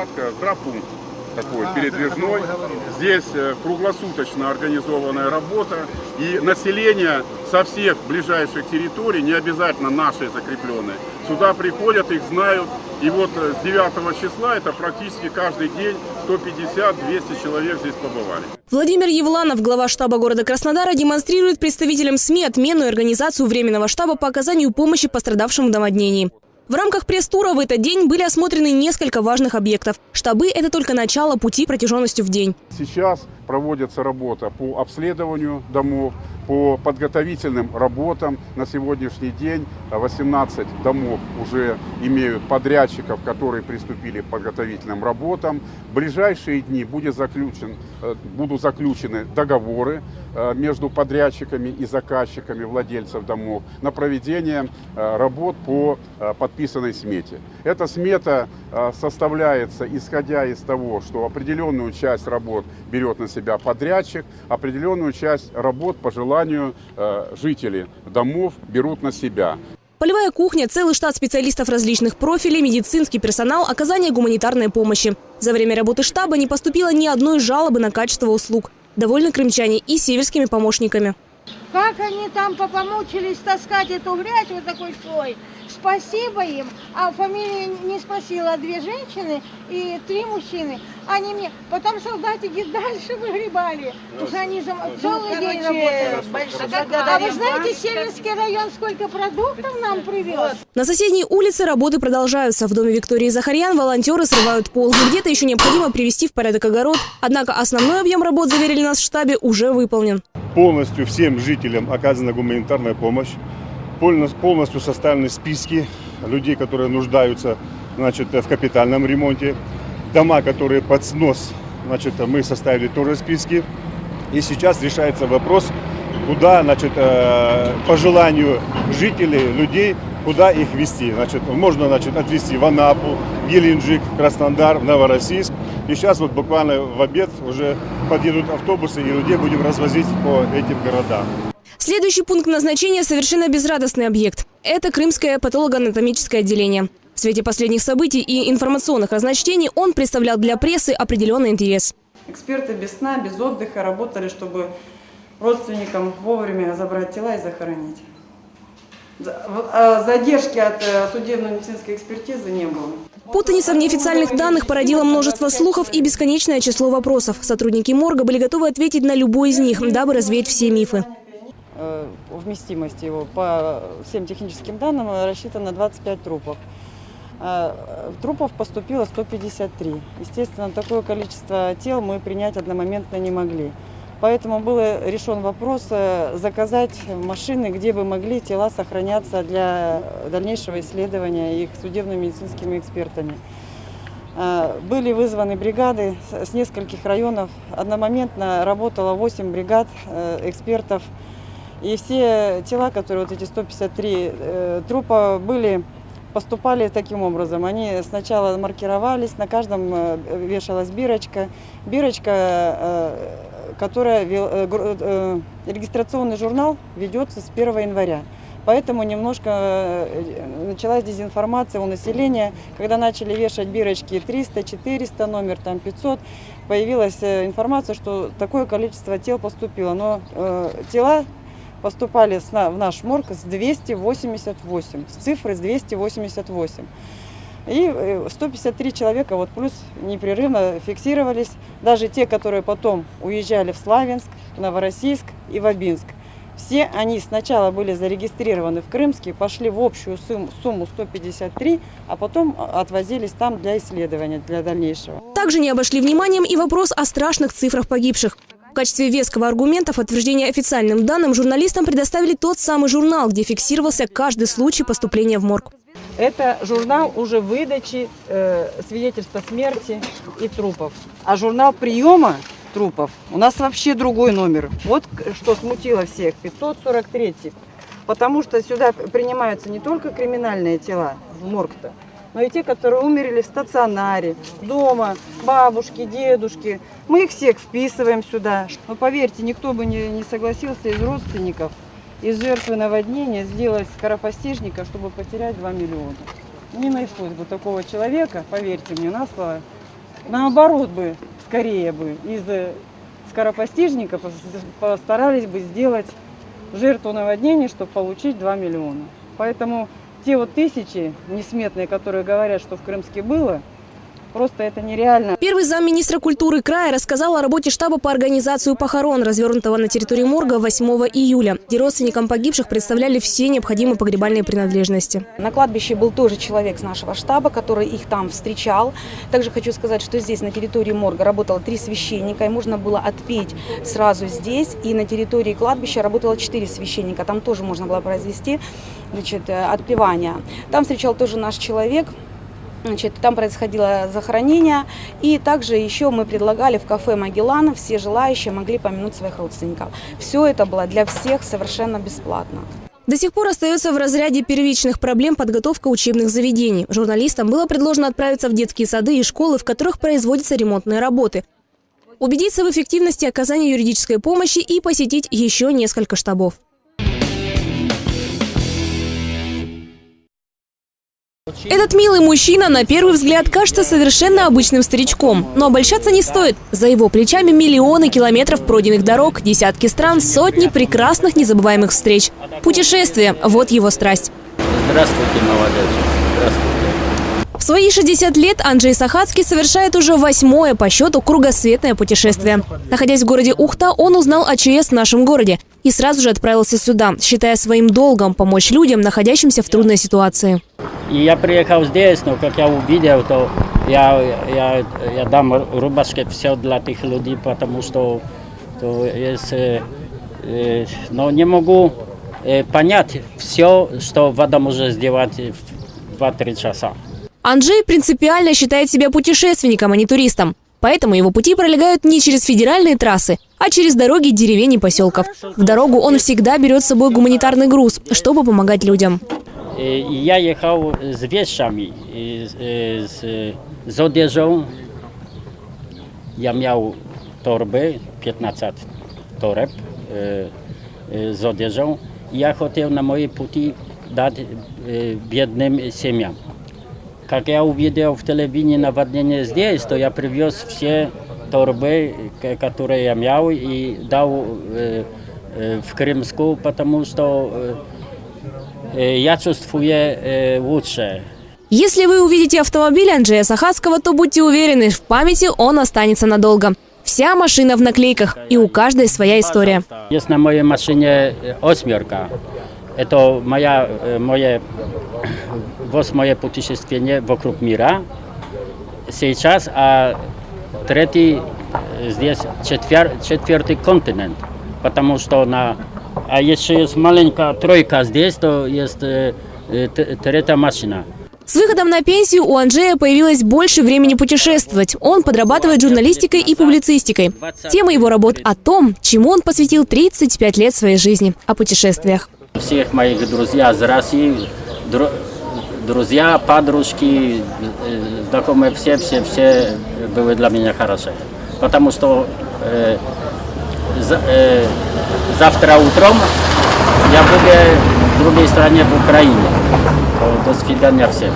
Палатка, здрапункт такой передвижной. Здесь э, круглосуточно организованная работа. И население со всех ближайших территорий, не обязательно наши закрепленные, сюда приходят, их знают. И вот э, с 9 числа это практически каждый день 150-200 человек здесь побывали. Владимир Евланов, глава штаба города Краснодара, демонстрирует представителям СМИ отмену и организацию Временного штаба по оказанию помощи пострадавшим в наводнении. В рамках пресс-тура в этот день были осмотрены несколько важных объектов. Штабы – это только начало пути протяженностью в день. Сейчас проводится работа по обследованию домов, по подготовительным работам. На сегодняшний день 18 домов уже имеют подрядчиков, которые приступили к подготовительным работам. В ближайшие дни будет заключен, э, будут заключены договоры между подрядчиками и заказчиками владельцев домов на проведение э, работ по э, подписанной смете. Эта смета э, составляется исходя из того, что определенную часть работ берет на себя подрядчик, определенную часть работ по желанию э, жителей домов берут на себя. Полевая кухня, целый штат специалистов различных профилей, медицинский персонал, оказание гуманитарной помощи. За время работы штаба не поступило ни одной жалобы на качество услуг. Довольны крымчане и северскими помощниками. Как они там помучились таскать эту грязь вот такой слой. Спасибо им. А фамилии не спросила. Две женщины и три мужчины. Они мне... Потом солдатики дальше выгребали. Уже они за целый день работали. А вы знаете, Северский район сколько продуктов нам привез? На соседней улице работы продолжаются. В доме Виктории Захарьян волонтеры срывают пол. Где-то еще необходимо привести в порядок огород. Однако основной объем работ, заверили нас в штабе, уже выполнен. полностью всем жителям оказана гуманитарная помощь, полностью составлены списки людей, которые нуждаются значит, в капитальном ремонте, дома, которые под снос, значит, мы составили тоже списки. И сейчас решается вопрос, куда, значит, э, по желанию жителей, людей, куда их вести. Значит, можно значит, отвезти в Анапу, в Геленджик, в Краснодар, в Новороссийск. И сейчас вот буквально в обед уже подъедут автобусы и людей будем развозить по этим городам. Следующий пункт назначения – совершенно безрадостный объект. Это Крымское патологоанатомическое отделение. В свете последних событий и информационных разночтений он представлял для прессы определенный интерес. Эксперты без сна, без отдыха работали, чтобы родственникам вовремя забрать тела и захоронить. А Задержки от э, судебно-медицинской экспертизы не было. Путаница в неофициальных данных породила множество слухов и бесконечное число вопросов. Сотрудники морга были готовы ответить на любой из них, дабы развеять все мифы. Э, Вместимость его по всем техническим данным э, рассчитана на 25 трупов. Э, Трупов поступило 153. Естественно, такое количество тел мы принять одномоментно не могли. Поэтому был решен вопрос заказать машины, где бы могли тела сохраняться для дальнейшего исследования их судебно-медицинскими экспертами. Были вызваны бригады с нескольких районов. Одномоментно работало 8 бригад экспертов. И все тела, которые вот эти 153 э, трупа были, поступали таким образом. Они сначала маркировались, на каждом э, вешалась бирочка. Бирочка, э, которая, э, э, регистрационный журнал ведется с 1 января. Поэтому немножко э, началась дезинформация у населения. Когда начали вешать бирочки 300, 400, номер там 500, появилась э, информация, что такое количество тел поступило. Но э, тела поступали в наш морг с 288, с цифры с 288. И э, 153 человека вот плюс непрерывно фиксировались, даже те, которые потом уезжали в Славянск, Новороссийск и в Абинск. Все они сначала были зарегистрированы в Крымске, пошли в общую сумму, сумму 153, а потом а, отвозились там для исследования, для дальнейшего. Также не обошли вниманием и вопрос о страшных цифрах погибших. Качестве веского аргумента в подтверждение официальным данным журналистам предоставили тот самый журнал, где фиксировался каждый случай поступления в морг. Это журнал уже выдачи э, свидетельства смерти и трупов. А журнал приема трупов у нас вообще другой номер. Вот что смутило всех, 543. Потому что сюда принимаются не только криминальные тела в морг-то, но и те, которые умерли в стационаре, дома, бабушки, дедушки. Мы их всех вписываем сюда. Но поверьте, никто бы не, не согласился из родственников, из жертвы наводнения сделать скоропостижника, чтобы потерять 2 миллиона. не нашлось бы такого человека, поверьте мне на слово. Наоборот бы, скорее бы, из э, скоропостижника пос- постарались бы сделать жертву наводнений, чтобы получить 2 миллиона. Поэтому те вот тысячи несметные, которые говорят, что в Крымске было, просто это нереально. Первый замминистра культуры края рассказал о работе штаба по организации похорон, развернутого на территории морга 8 июля, где родственникам погибших представляли все необходимые погребальные принадлежности. На кладбище был тоже человек с нашего штаба, который их там встречал. Также хочу сказать, что здесь на территории морга работало три священника, и можно было отпеть сразу здесь. И на территории кладбища работало четыре священника, там тоже можно было произвести значит, э, отпевание. Там встречал тоже наш человек, Значит, там происходило захоронение. И также еще мы предлагали в кафе «Магеллан», все желающие могли помянуть своих родственников. Все это было для всех совершенно бесплатно. До сих пор остается в разряде первичных проблем подготовка учебных заведений. Журналистам было предложено отправиться в детские сады и школы, в которых производятся ремонтные работы. Убедиться в эффективности оказания юридической помощи и посетить еще несколько штабов. Этот милый мужчина на первый взгляд кажется совершенно обычным старичком. Но обольщаться не стоит. За его плечами миллионы километров пройденных дорог, десятки стран, сотни прекрасных незабываемых встреч. Путешествие – вот его страсть. Здравствуйте, молодежь. Здравствуйте. В свои 60 лет Анджей Сахацкий совершает уже восьмое по счету кругосветное путешествие. Находясь в городе Ухта, он узнал о ЧС в нашем городе и сразу же отправился сюда, считая своим долгом помочь людям, находящимся в трудной ситуации. И я приехал здесь, но как я увидел, то я, я, я дам рубашки все для тех людей, потому что то есть, э, э, но не могу э, понять все, что вода может сделать в 2-3 часа. Анджей принципиально считает себя путешественником, а не туристом. Поэтому его пути пролегают не через федеральные трассы, а через дороги деревень и поселков. В дорогу он всегда берет с собой гуманитарный груз, чтобы помогать людям. Э, И я ехал с вещами, и с, э, с, с одеждой. Я miał torby, 15 toreb e, e, z odzieżą. I ja chciał na moje puty dać e, biednym семьям. Как я увидел в телевидении наводнение здесь, то я привез все торбы, к- которые я мял, и дал э, э, в Крымску, потому что э, э, я чувствую э, лучше. Если вы увидите автомобиль Анджея Сахацкого, то будьте уверены, в памяти он останется надолго. Вся машина в наклейках, и у каждой своя история. Есть на моей машине э, осьмерка. Это моя, э, мое восьмое путешествие вокруг мира. Сейчас, а третий э, здесь четвер, четвертый континент. Потому что на... А еще есть маленькая тройка здесь, то есть э, э, третья машина. С выходом на пенсию у Анджея появилось больше времени путешествовать. Он подрабатывает журналистикой и публицистикой. Тема его работ о том, чему он посвятил 35 лет своей жизни – о путешествиях. всех моих друзей из России, дру- друзья, подружки, э, знакомые, все, все, все были для меня хорошие. Потому что э, за- э, завтра утром я буду в другой стране, в Украине. То До свидания всем.